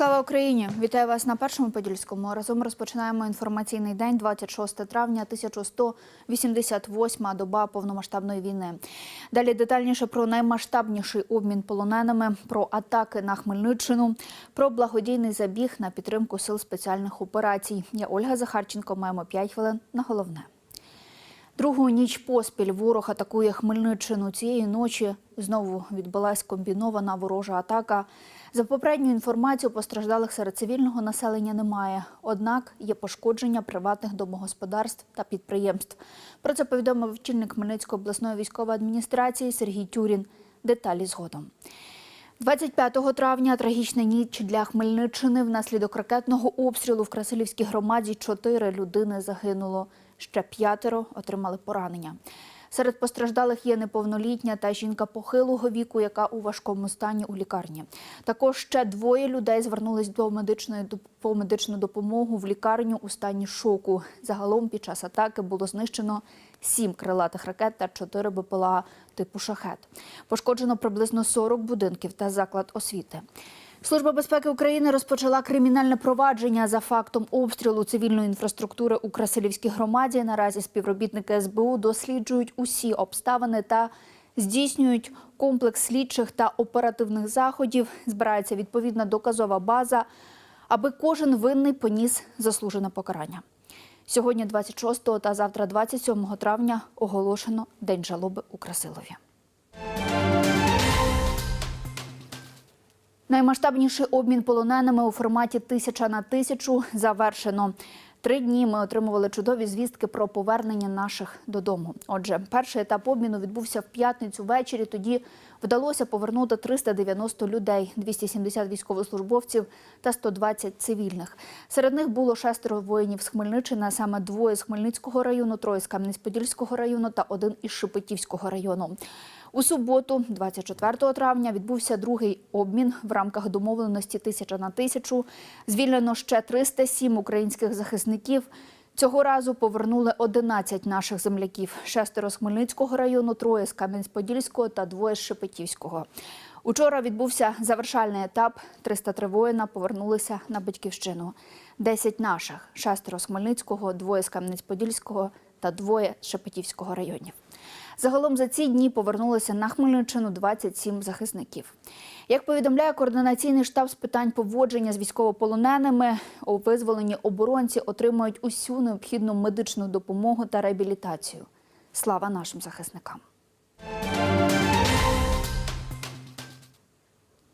Слава Україні! Вітаю вас на першому подільському. Разом розпочинаємо інформаційний день 26 травня 1188 доба повномасштабної війни. Далі детальніше про наймасштабніший обмін полоненими, про атаки на Хмельниччину, про благодійний забіг на підтримку сил спеціальних операцій. Я Ольга Захарченко. Маємо 5 хвилин на головне. Другу ніч поспіль ворог атакує Хмельниччину. Цієї ночі знову відбулась комбінована ворожа атака. За попередньою інформацією, постраждалих серед цивільного населення немає. Однак є пошкодження приватних домогосподарств та підприємств. Про це повідомив очільник Хмельницької обласної військової адміністрації Сергій Тюрін. Деталі згодом. 25 травня трагічна ніч для Хмельниччини. Внаслідок ракетного обстрілу в Красилівській громаді чотири людини загинуло. Ще п'ятеро отримали поранення. Серед постраждалих є неповнолітня та жінка похилого віку, яка у важкому стані у лікарні. Також ще двоє людей звернулись до медичної по медичну допомогу в лікарню у стані шоку. Загалом під час атаки було знищено сім крилатих ракет та чотири БПЛА типу шахет. Пошкоджено приблизно 40 будинків та заклад освіти. Служба безпеки України розпочала кримінальне провадження за фактом обстрілу цивільної інфраструктури у Красилівській громаді. Наразі співробітники СБУ досліджують усі обставини та здійснюють комплекс слідчих та оперативних заходів. Збирається відповідна доказова база, аби кожен винний поніс заслужене покарання. Сьогодні, 26 та завтра, 27 травня, оголошено День жалоби у Красилові. Наймасштабніший обмін полоненими у форматі тисяча на тисячу завершено. Три дні ми отримували чудові звістки про повернення наших додому. Отже, перший етап обміну відбувся в п'ятницю ввечері. Тоді вдалося повернути 390 людей, 270 військовослужбовців та 120 цивільних. Серед них було шестеро воїнів з Хмельниччини, саме двоє з Хмельницького району, троє з Кам'янець-Подільського району та один із Шепетівського району. У суботу, 24 травня, відбувся другий обмін в рамках домовленості тисяча на тисячу. Звільнено ще 307 українських захисників. Цього разу повернули 11 наших земляків: шестеро з Хмельницького району, троє з Кам'янець-Подільського та двоє з Шепетівського. Учора відбувся завершальний етап. 303 воїна повернулися на батьківщину. 10 наших, шестеро з Хмельницького, двоє з Кам'янець-Подільського та двоє з Шепетівського районів. Загалом за ці дні повернулося на Хмельниччину 27 захисників. Як повідомляє координаційний штаб з питань поводження з військовополоненими, у визволенні оборонці отримують усю необхідну медичну допомогу та реабілітацію. Слава нашим захисникам!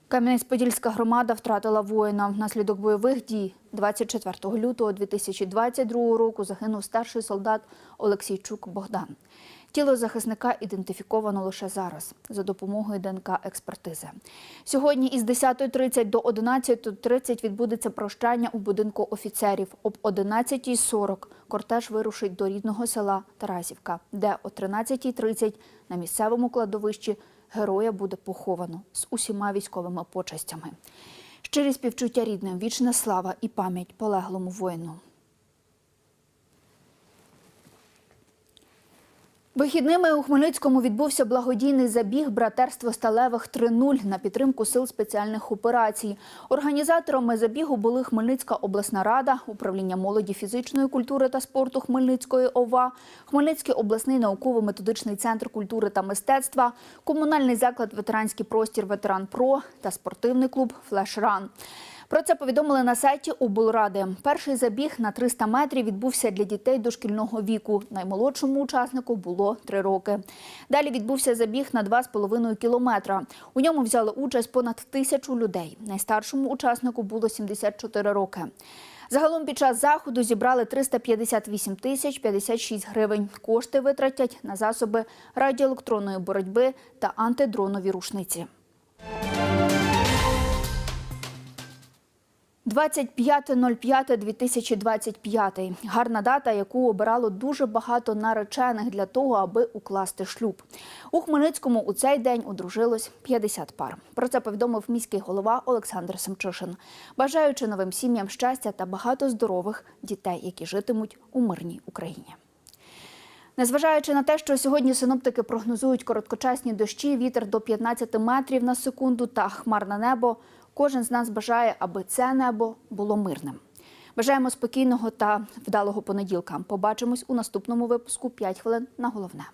Кам'янець-Подільська громада втратила воїна. Внаслідок бойових дій 24 лютого 2022 року загинув старший солдат Олексійчук Богдан. Тіло захисника ідентифіковано лише зараз за допомогою ДНК-експертизи. Сьогодні із 10.30 до 11.30 відбудеться прощання у будинку офіцерів. Об 11.40 кортеж вирушить до рідного села Тарасівка, де о 13.30 на місцевому кладовищі героя буде поховано з усіма військовими почестями. Щирі співчуття рідним, вічна слава і пам'ять полеглому воїну. Вихідними у Хмельницькому відбувся благодійний забіг братерство сталевих 3.0 на підтримку сил спеціальних операцій. Організаторами забігу були Хмельницька обласна рада, управління молоді фізичної культури та спорту Хмельницької ОВА, Хмельницький обласний науково-методичний центр культури та мистецтва, комунальний заклад Ветеранський простір Ветеран Про та спортивний клуб Флешран. Про це повідомили на сайті облради. Перший забіг на 300 метрів відбувся для дітей дошкільного віку. Наймолодшому учаснику було 3 роки. Далі відбувся забіг на 2,5 кілометра. У ньому взяли участь понад тисячу людей. Найстаршому учаснику було 74 роки. Загалом під час заходу зібрали 358 тисяч 56 гривень. Кошти витратять на засоби радіоелектронної боротьби та антидронові рушниці. 25.05.2025. Гарна дата, яку обирало дуже багато наречених для того, аби укласти шлюб. У Хмельницькому у цей день одружилось 50 пар. Про це повідомив міський голова Олександр Семчишин, бажаючи новим сім'ям щастя та багато здорових дітей, які житимуть у мирній Україні. Незважаючи на те, що сьогодні синоптики прогнозують короткочасні дощі, вітер до 15 метрів на секунду та хмарне небо, кожен з нас бажає, аби це небо було мирним. Бажаємо спокійного та вдалого понеділка. Побачимось у наступному випуску «5 хвилин на головне.